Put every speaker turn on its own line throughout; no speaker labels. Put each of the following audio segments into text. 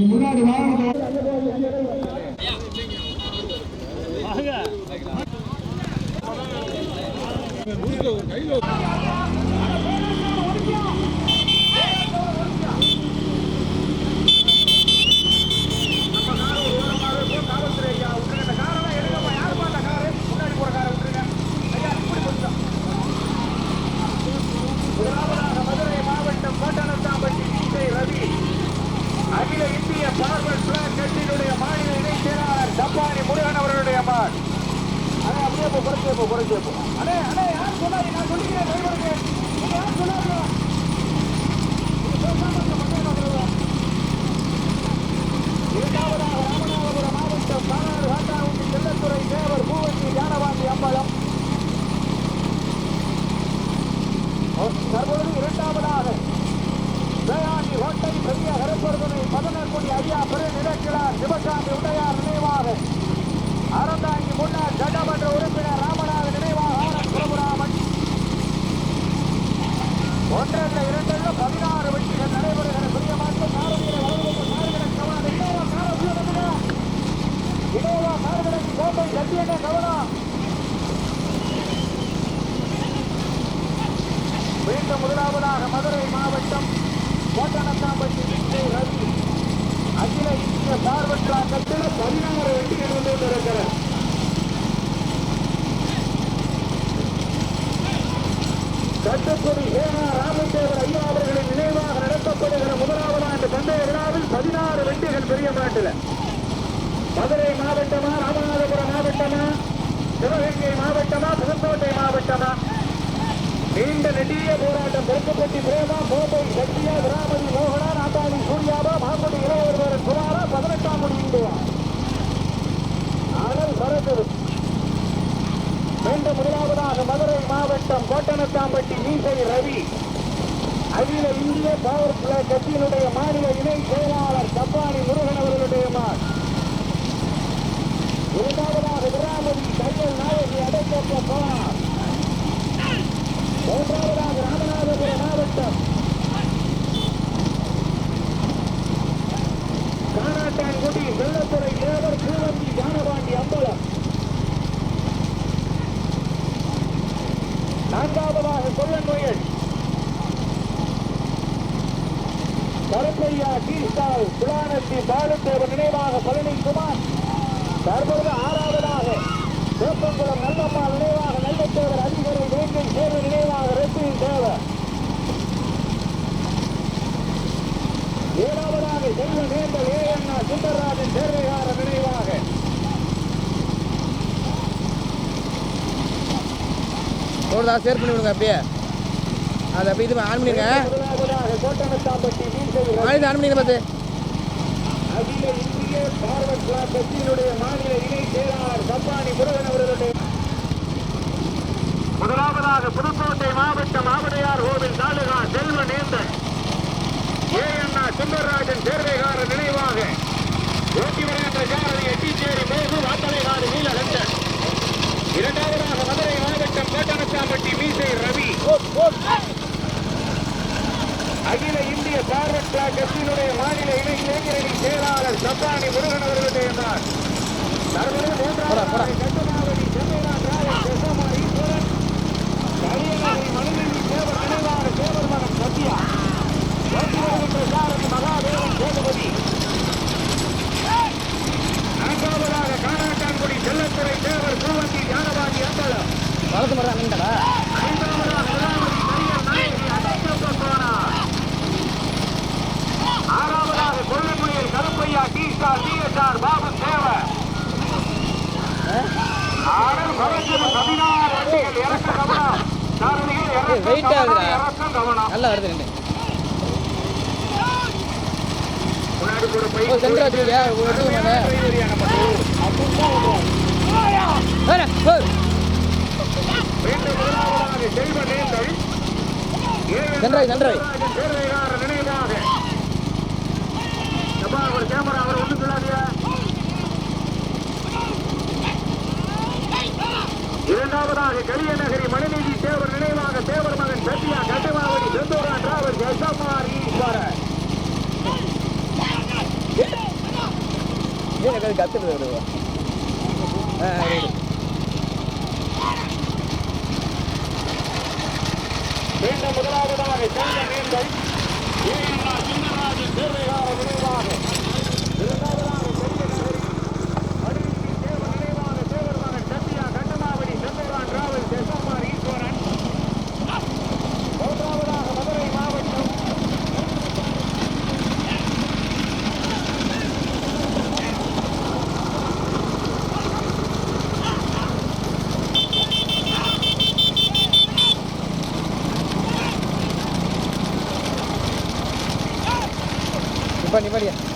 முன்னாடி வாங்க
மதுரை மாவட்டம் கோட்டனத்தாம்பட்டி கே ரவி அகில இந்திய பார்வர்ட் பிளாக் கட்சியினுடைய மாநில இணைச் செயலாளர் டப்பானி முருகன் அவர்களுடைய மான் அண்ணே அப்படியே போ குறைச்சி வைப்போம் குறைச்சி வைப்போம் அடே அடே யார் சொன்னாரு? நான் சொல்லிக்கிறேன் டிரைவருக்கு நீங்க யார் சொன்னாரு? ராமநாதபுரம் மாவட்டம் பாலாறு காட்டாவுண்டி செல்லத்துறை தேவர் பூவத்தி ஞானவாண்டி அம்பலம். தற்பொழுது இரண்டாவதாக தயானி கோட்டை பெரிய கருப்பொருதனை பதினெண்குடி ஐயா பெரு நிலக்கிழார் சிவசாமி உடையார் முன்னாள் சட்டமன்ற உறுப்பினர் ராமநாத நினைவாக ஆனந்த் பிரபுராமன் ஒன்றல்ல இரண்டல்ல பதினாறு வெற்றிகள் நடைபெறுகிற பெரிய மாற்றம் நாரதீர வலுவற்ற கார்கடன் கவனம். இனோவா கார உள்ள இனோவா கார்கடன் கோப்பை கவனம். மீண்டும் முதலாவதாக மதுரை மாவட்டம் கோட்டனத்தாம்பட்டி விஜய் ரவி அகில இந்திய பார்வற்றா கட்டில பதினாறு வெற்றிகள் வந்து கொண்டிருக்கிறது கட்டுப்பொடி ஏனா ராமதேவர் ஐயா அவர்களின் நினைவாக நடத்தப்படுகிற முதலாவது ஆண்டு பந்தய விழாவில் பதினாறு வெற்றிகள் பெரிய மாட்டில் மதுரை மாவட்டமா ராமநாதபுரம் மாவட்டமா சிவகங்கை மாவட்டமா புதுக்கோட்டை மாவட்டமா நீண்ட நெடிய போராட்டம் பெருக்கப்பட்டி பிரேமா கோபை சக்தியா திராபதி மோகனா நாட்டாளி சூர்யாவா மாங்குடி இளையவர் குமாரா பதினெட்டாம் மணி இந்துவா ஆனால் பறக்குது மீண்டும் முதலாவதாக மதுரை மாவட்டம் கோட்டனத்தாம்பட்டி மீசை ரவி. அகில இந்திய பவர் பிளே கட்சியினுடைய மாநில இணை செயலாளர் கப்பாணி முருகன் அவர்களுடைய மான் இரண்டாவதாக திராபதி தையல் நாயகி அடைக்கப்பட்ட போனார் மூன்றாவதாக ராமநாதபுரம் மாவட்டம் காணாட்டான்குடி வெள்ளத்துறை தேவர் பூவந்தி ஞானபாண்டி அம்பலம் நான்காவதாக கொல்லன்முயல் கருப்பையா டி ஸ்டால் புலானத்தி பாலுத்தேவர் நினைவாக பழனிக்குமார் தற்போது ஆறாவதாக வேப்பங்குளம் நல்லம்மா நினைவாக நல்லத்தேவர் அதிபரை வேங்கை தேவர் நினைவாக ரெட்டியின் தேவர் ஏழாவதாக செல்வ நேர்ந்தல் ஏஎன்ஆ சுந்தரராஜன் சேர்வைகார நினைவாக
போடுதா ஷேர் பண்ணி விடுங்க அப்படியே. அதை அப்படியே இது ஆன் பண்ணிடுங்க ஆன் பண்ணிடுங்க பார்த்து.
அகில இந்திய பார்வர்ட் பிளாக் கட்சியினுடைய மாநில இணை செயலாளர் கப்பாணி முருகன் அவர்களுடைய முதலாவதாக புதுக்கோட்டை மாவட்டம் ஆவடையார் கோவில் தாலுகா செல்வ நேந்தன் ஏஎன்ஆ சுந்தரராஜன் சேர்வைகார நினைவாக ஓட்டி வருகின்ற சாரதி எட்டிச்சேரி மேகு வாத்தலைகாடு நீலகண்டன் இரண்டாவதாக மதுரை மாவட்டம் கோட்டனத்தாம்பட்டி மீசை ரவி அகில இந்திய பார்வர்ட் பிளாக் கட்சியினுடைய மாநில இணை இளைஞரணி செயலாளர் சப்பானி முருகன் தற்போது மூன்றாவது கட்டுமாவடி ஈஸ்வரன் கலியநகரி மணிநெல்லி தேவர் நினைவாக தேவர் மகன் சத்யா ஓட்டி வருகின்ற சாரதி மகாதேவன் சேதுபதி நான்காவதாக காணாட்டான்குடி செல்லத்துறை தேவர் பூவந்தி ஞானவாதி அம்பலம்
வளர்த்து மட்டும்
போனார் ஆறாவதாக கொள்ளுமையில் Karuppaiah tea stall TSR Babu Thevar ஆடல் பரஞ்சது பதினாறு வண்டிகள் இறக்க கவனம். சாரதிகள் இறக்க கவனம்,
நல்லா வருது ரெண்டு. சென்டர்
டிரைவரியான நன்றாய் நன்றாய். இரண்டாவதாக கலிய நகரி மணிநீதி தேவர் நினைவாக தேவர் மகன் சத்யா கட்டுமாவடி செந்தூரா டிராவல் எஸ்எம்ஆர்
கத்துறது
மீண்டும் முதலாவதாக சென்ற மீண்டும் சின்னராஜு தேர்வையாளர் நினைவாக 快点快点。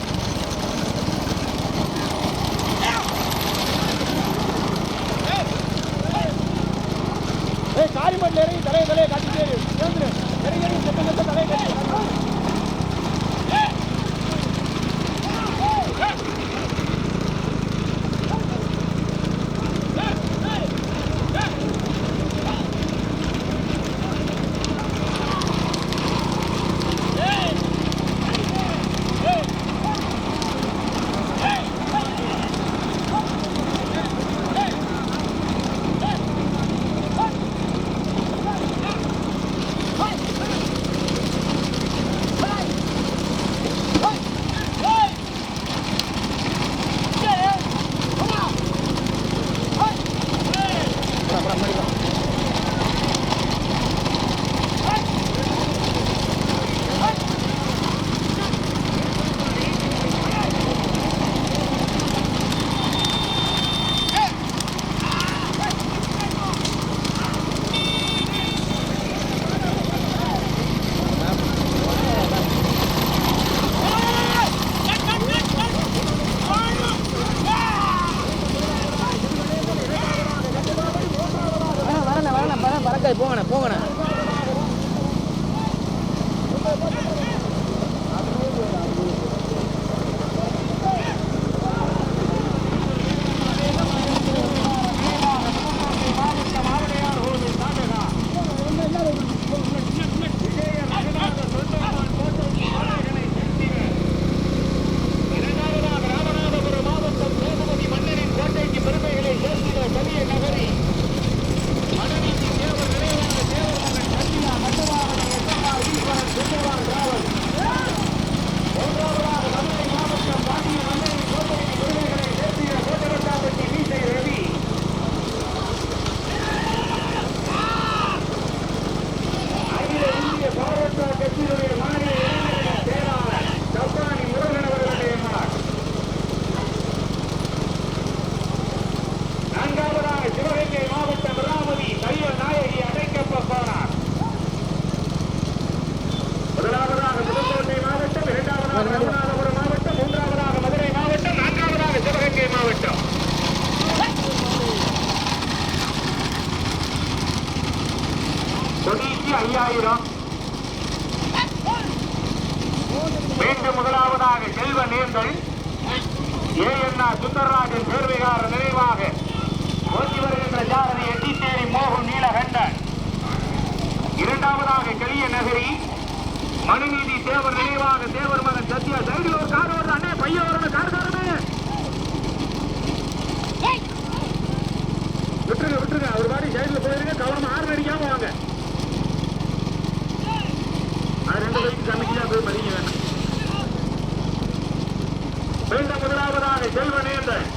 செல்வனேந்தன்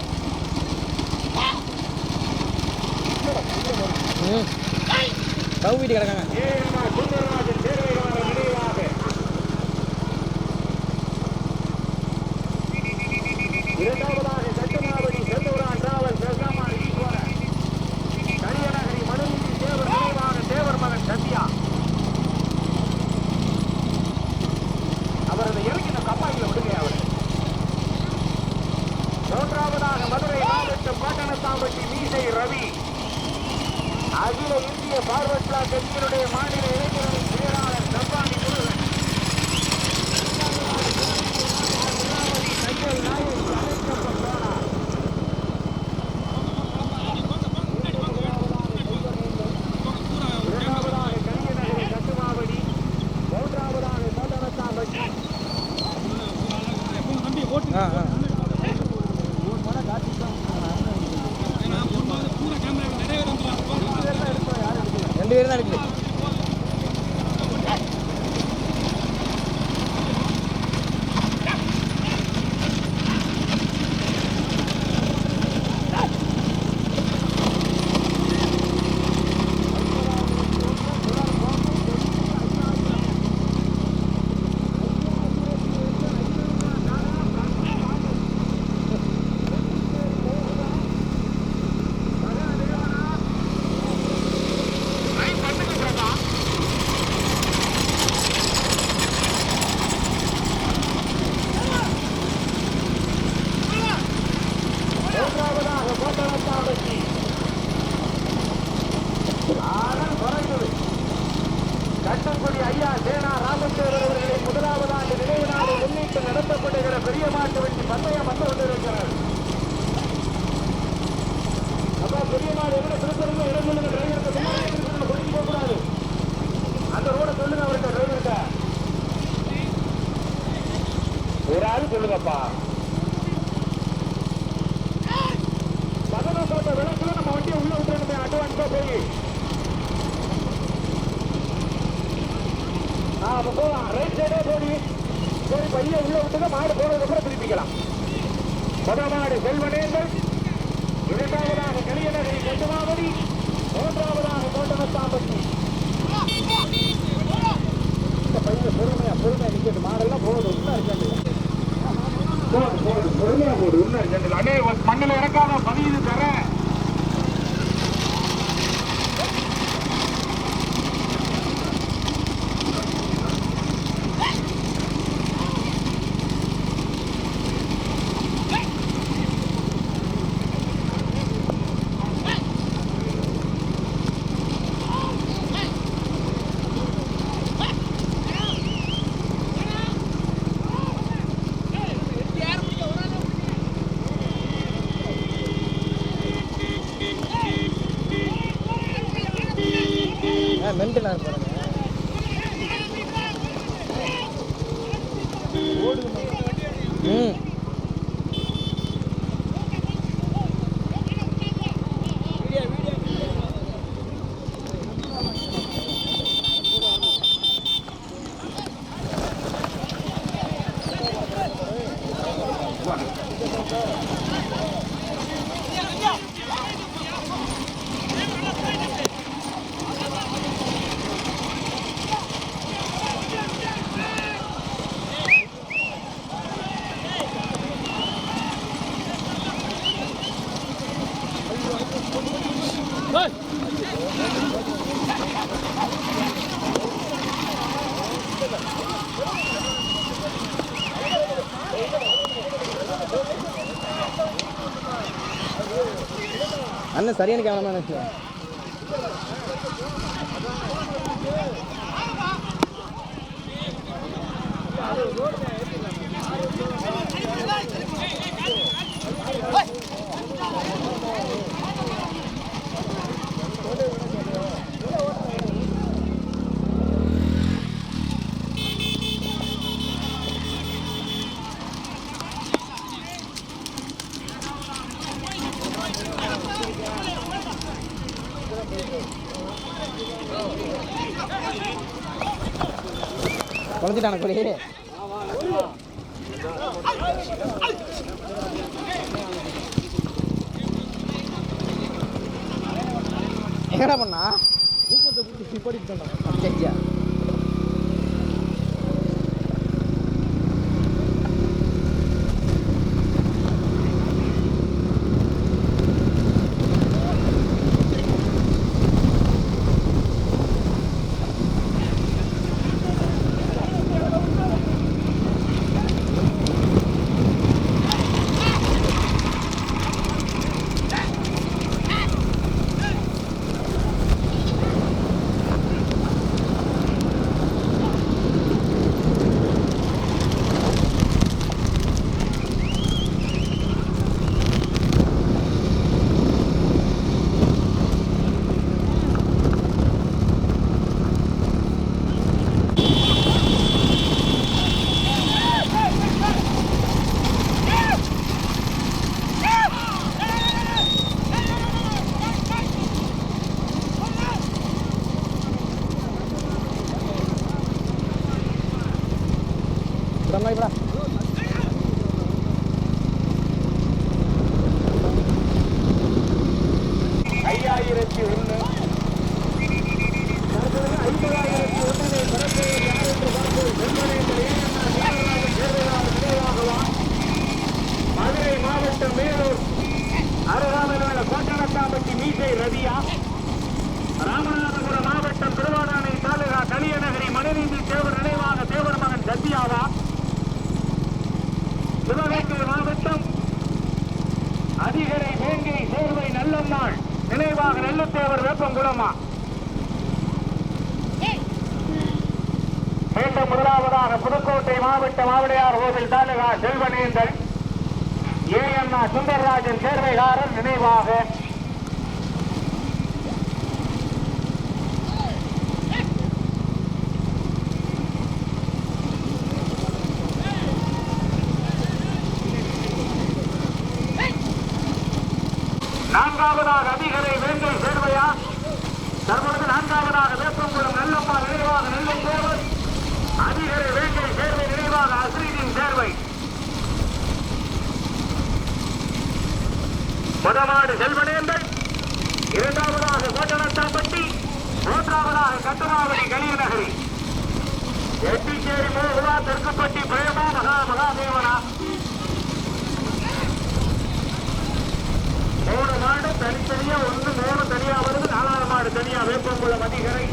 வீட்டு கிடக்காங்க. மென்டலாக இருப்பாங்க ம். அண்ணன் சரியான கேமராமேன் நினச்சிக்கோ வந்துட்டான கோழி. எங்கடா பண்ணா
ஊக்கத்தை இப்படி நல்லம்மாள் நினைவாக நெல்லுத்தேவர் வேப்பங்குளமா மீண்டும் முதலாவதாக புதுக்கோட்டை மாவட்டம் ஆவடையார் கோவில் தாலுகா செல்வனேந்தல் ஏஎம்ஆ சுந்தரராஜன் சேர்வைகாரர் நினைவாக நான்காவதாக அதிகரை வேங்கை சேர்வையா தற்பொழுது நான்காவதாக வேப்பங்குளம் நல்லம்மா நினைவாக நெல்லை தேவர் அதிகரை வேங்கை சேர்வை நினைவாக அஸ்ரீதின் சேர்வை முதலாடு செல்வனேந்தல் இரண்டாவதாக கோட்டனத்தாம்பட்டி மூன்றாவதாக கட்டுமாவடி கலியநகரி எட்டிச்சேரி மோகுவா தெற்குப்பட்டி பிரேமா மகா மகாதேவனா? மூணு மாடு தனித்தனியா ஒன்று மூணு தனியா வருது நாலாறு மாடு தனியா வேப்பங்குள்ள மதிகரை.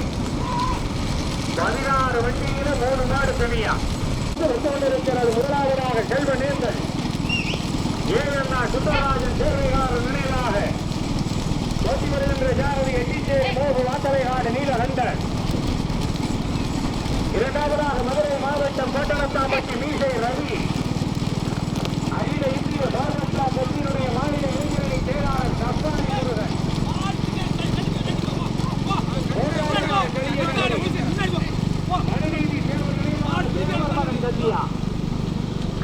பதினாறு வண்டியில மூணு மாடு தனியா. வந்து கொண்டிருக்கிறது முதலாவதாக செல்வனேந்தல் ஏஎம்ஆ சுந்தரராஜன் சேர்வைகாரர் நினைவாக. போட்டி வருகின்ற ஜாரதி எட்டிச்சேரி மோகு வாத்தலைகாடு நீலகண்டன். இரண்டாவதாக மதுரை மாவட்டம் கோட்டனத்தாம்பட்டி மீசை ரவி. அகில இந்திய பாரதா கட்சியினுடைய மாநில இளைஞரணி செயலாளர் சப்பானி முருகன்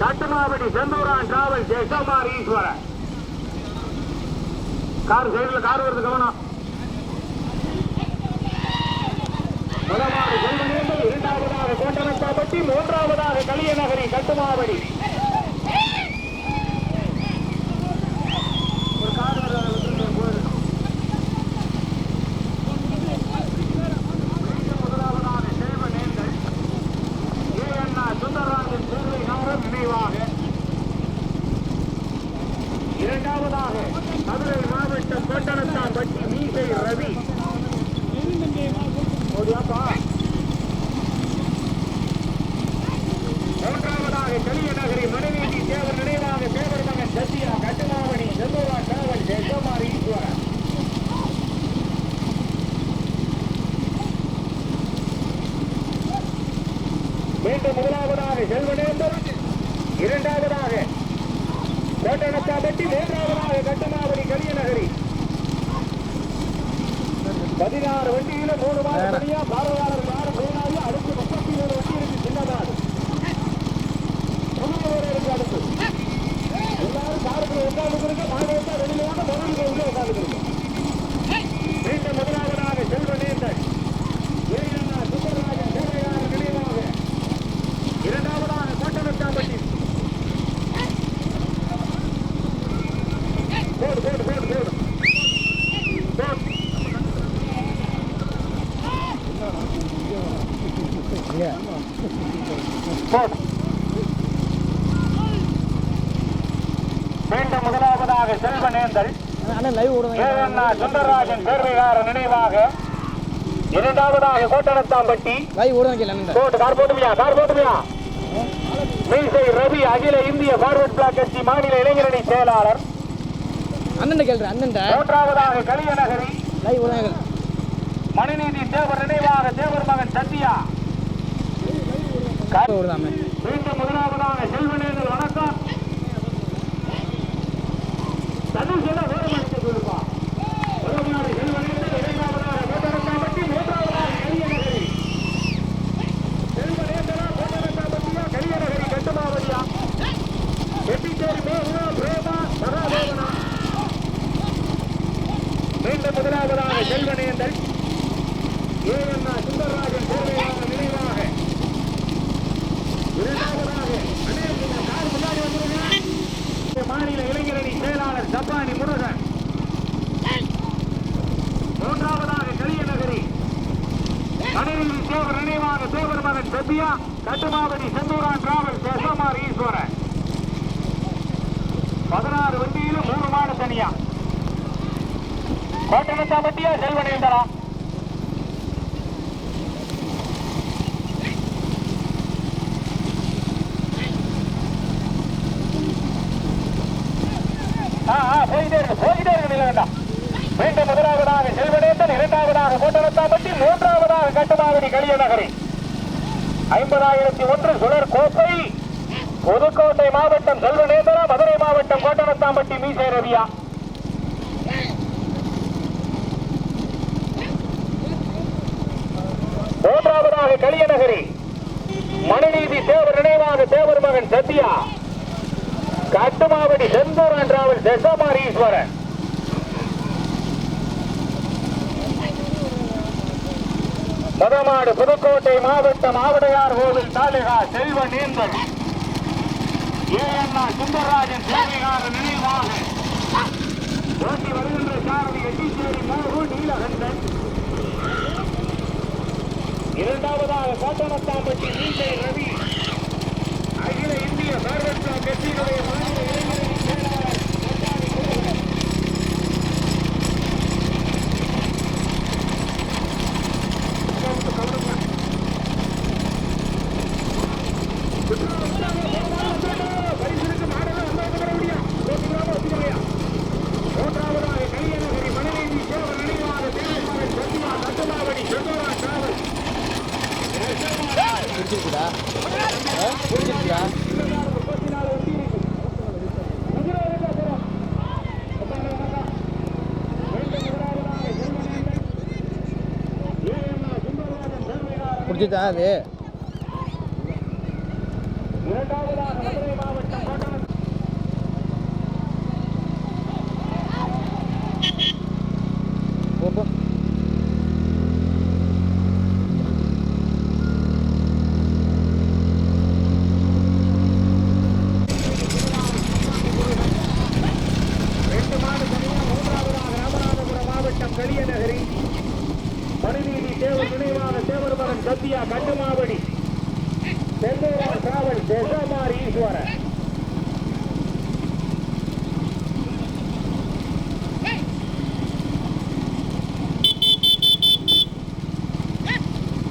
கட்டுமாவடி செந்தூரான் டிராவல் ஜெயசமார் ஈஸ்வரன். கார் சைடுல கார் வருது கவனம். முதலாவது செல்வனேந்தல் இரண்டாவதாக கோட்டனத்தாப்பட்டி மூன்றாவதாக கலியநகரி கட்டுமாவடி ஒரு கார் வருது, அதுல இருந்து போயிடணும். முதலாவதாக செல்வனேந்தல் ஏஎன்ஆ சுந்தரராஜன் சேர்வைகாரர் நினைவாக இரண்டாவதாக மதுரை மாவட்டம் கோட்டனத்தான் பட்டி மீசை ரவி ஓடியாப்பா. மூன்றாவதாக கலியநகரி மணிநீதி தேவர் நினைவாக தேவர் மகன் சத்யா கட்டுமாவணி செல்லூரா காவல் ஜெயக்குமார் ஈஸ்வரன் மீண்டும் முதலாவதாக செல்வனேந்தர் இரண்டாவதாக கோட்டனத்தாம்பட்டி மூன்றாவதாக கட்டமாவடி கலியநகரி பதினாறு வண்டியில மூணு மாதம் தனியா பார்வையாளர் போடு மீண்டும் முதலாவதாக செல்வனேந்தல்
அண்ணன் லைவ் விடுங்க
ஏஎன்ஆ சுந்தரராஜன் சேர்வைகார நினைவாக. இரண்டாவதாக கோட்டனத்தாம்பட்டி போட்டு கார் போட்டுமியா கார் போட்டுமியா? மீசை ரவி அகில இந்திய பார்வர்ட் பிளாக் கட்சி மாநில இளைஞரணி செயலாளர்.
அண்ணன் கேள்வி அண்ணன்
மூன்றாவதாக கலியநகரி. மணிநீதி தேவர் நினைவாக தேவர் மகன் சத்யா. க- மீண்டும் முதலாவதாக செல்வனேந்தல் வணக்கம். தனுஷ் எல்லாம் வேறு மணிக்கு முதலாவது செல்வனேந்தல் இரண்டாவதாக கோட்டரத்தாம்பட்டி மூன்றாவதாக கலியநகரி செல்வனேந்தலா கோட்டரத்தாம்பட்டியா கலியநகரி கட்டுமாவதியா வெட்டிச்சேரி மோகனா பிரேமா மகாதேவனா? மீண்டும் முதலாவதாக செல்வனேந்தல் ஏஎன்ஆ சுந்தரராஜன் சேவையாளர் நினைவாக இரண்டாவதாக அண்ணே, நீங்க கார் முன்னாடி வந்துருங்க. மாநில இளைஞரணி செயலாளர் ஜப்பானி முருகன். மூன்றாவதாக கலியநகரி மணிநீதி தேவர் நினைவாக தேவர் மகன் சத்யா கட்டுமாவதி செந்தூரான் டிராவல் சேசமார் ஈஸ்வரன். பதினாறு வண்டியிலும் மாடு தனியா. கோட்டை செல்வன் இருந்தாரா இரண்டாவதாக கோட்டனத்தாம்பட்டி மூன்றாவதாக கட்டுமாவடி களியநகரி ஐம்பதாயிரத்தி ஒன்று சுழற் கோப்பை புதுக்கோட்டை மாவட்டம் செல்வநேந்திரா மதுரை மாவட்டம் கோட்டனத்தாம்பட்டி மீசை ரவியா. மூன்றாவதாக களியநகரி மணிநீதி தேவர் நினைவாக தேவர் மகன் சத்யா கட்டுமாவடி செந்தூரன் டிராவல் தசமாரி ஈஸ்வரன் மதமாடு புதுக்கோட்டை மாவட்டம் ஆவடையார் கோவில் தாலுகா செல்வ ஏ ஏஎன்ஆர் சுந்தரராஜன் சேவைகார நினைவாக. ஓட்டி வருகின்ற சாரதி எட்டிச்சேரி மோகு நீலகண்டன். இரண்டாவதாக கோட்டமத்தாம்பட்டி நீண்டை ரவி. அகில இந்திய சார்பற்ற கட்சியினுடைய மாநில இளைஞரணி செயலாளர் கொட்டாடி முருகன். மூன்றாவதாக கலியநகரி மணிநீதி சேவர் நினைவாக தேவமகன் சத்யா கட்டுமாவடி செந்தூரா டிராவல்
பிடிச்சிருக்குடா ஆ? பிடிச்சிருக்குடா
முப்பத்தி நாலு வண்டி இருக்கு குதிரை இருக்கா சார் உட்காந்து உட்காந்தா மீண்டும் முதலாவதாக செல்வநேந்தன் ஏஎம்ஆர் சுந்தரராஜன் சேர்வையாளர்
பிடிச்சிச்சா அது
இரண்டாவதாக மதுரை மாவட்டம் கோட்டணம்
போ போ
ரெண்டு மாடு தனியாக மூன்றாவதாக ராமநாதபுரம் மாவட்டம் களியநகரி மணிநீதி தேவர் நினைவாக தேவர் மகன் சத்யா கட்டுமாவடி செந்தூரா டிராவல் தெசமார் ஈஸ்வரன்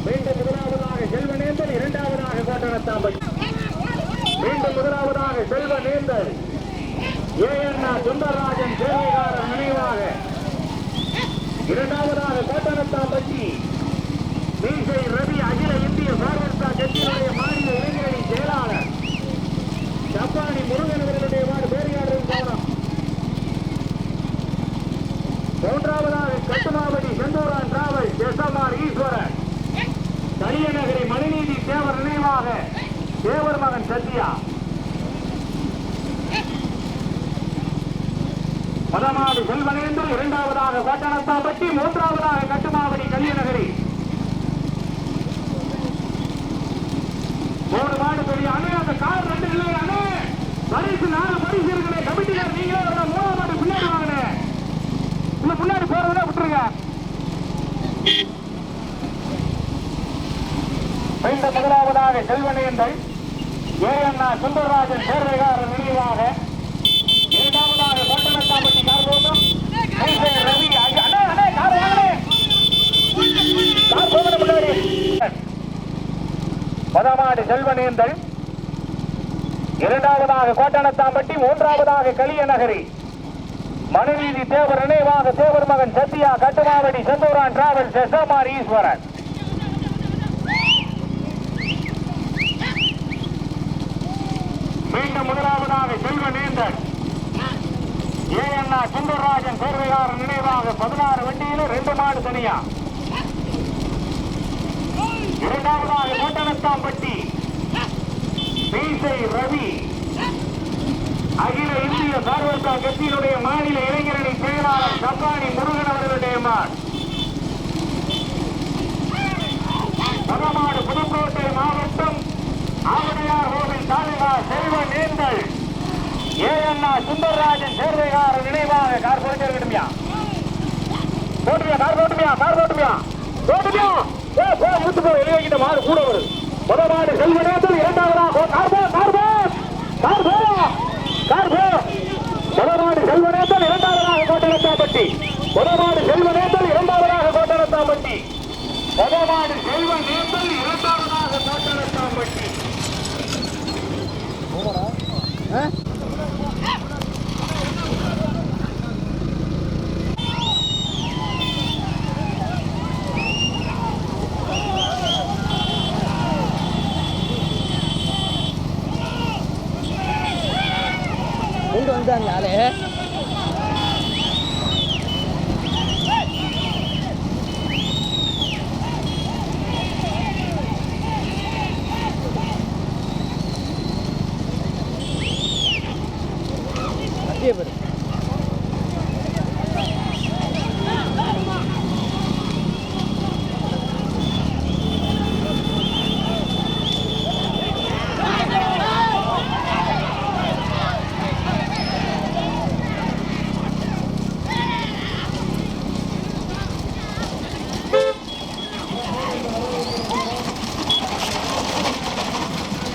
மீண்டும் முதலாவதாக செல்வநேந்தல் இரண்டாவதாக கோட்டணத்தாம்பட்டி மீண்டும் முதலாவதாக செல்வநேந்தல் ஏஎன்ஆ சுந்தரராஜன் சேவைகாரர் நினைவாக இரண்டாவதாக கோட்டனத்தாம்பட்டி மீசை ரவி அகில இந்திய பாரதா கட்சியினுடைய மாநில இளைஞரணி செயலாளர் சப்பானி முருகன் அவர்களுடைய வார்டு பேரியாடு கவனம் மூன்றாவதாக கட்டுமாவடி செந்தூரான் டிராவல் எஸ்எம்ஆர் ஈஸ்வரன். கலியநகரி மணிநீதி தேவர் நினைவாக தேவர் மகன் சத்யா. பதமாடு செல்வனேந்து இரண்டாவதாக கோட்டனத்தாம்பட்டி மூன்றாவதாக கட்டுமாவடி கல்யநகரி மூணு மாடு பெரிய அணு அந்த கார் ரெண்டு இல்லை அணு பரிசு நாலு பரிசு இருக்குனே கமிட்டியார் நீங்களே வரணும் மூணாவது மாடு பின்னாடி வாங்கினே இந்த பின்னாடி போறதுல விட்டுருங்க. மீண்டும் முதலாவதாக செல்வனேந்தல் ஏஎன்ஆ சுந்தரராஜன் சேர்வைகாரர் நினைவாக இரண்டாவதாக கோட்டனத்தாம்பட்டி கார்கோட்டம் மைசை ரவி அங்க- அண்ணே, அண்ணே, கார் வாங்கண்ணே. கார் போகணும் முன்னாடி. பதமாடு செல்வனேந்தல் இரண்டாவதாக கோட்டணத்தாம்பட்டி மூன்றாவதாக களியநகரி மனுநீதி தேவர் நினைவாக தேவர் மகன் சத்யா கட்டுமாவடி செந்தூரான் டிராவல்ஸ் எஸ்எம்ஆர் ஈஸ்வரன் மீண்டும் முதலாவதாக செல்வநேந்தன் ஏஎன்ஆ சுந்தரராஜன் சேர்வையாளர் நினைவாக பதினாறு வண்டியில ரெண்டு மாடு தனியா. இரண்டாவதாக கூட்டணத்தாம்பட்டி பீசை ரவி. அகில இந்திய சார்வர்த்தா கட்சியினுடைய மாநில இளைஞரணி செயலாளர் சப்பானி முருகன் அவர்களுடைய மாட். புதுக்கோட்டை மாவட்டம் ஆவடையார் கோவில் தாலுகா செல்வ நேந்தல். ஏஎன்ஆ சுந்தரராஜன் சேர்வைகார நினைவாக கார் போட்டு இருக்கட்டுமியா போட்டுமியா கார் போட்டுமியா கார் போட்டுமியா போட்டுமியா ஏ போ முத்து போ வெளியே கிட்ட மாடு கூட வருது முத மாடு செல்வ இரண்டாவதா போ கார் போ கார் போ கார் போ கார் போ. முத மாடு செல்வ நேந்தல் கோட்டரத்தாம்பட்டி முதமாடு செல்வ நேத்தல் இரண்டாவதாக கோட்டரத்தாம்பட்டி முதமாடு செல்வ நேத்தல் இரண்டாவதாக கோட்டரத்தாம்பட்டி
Huh? ચાલે હે.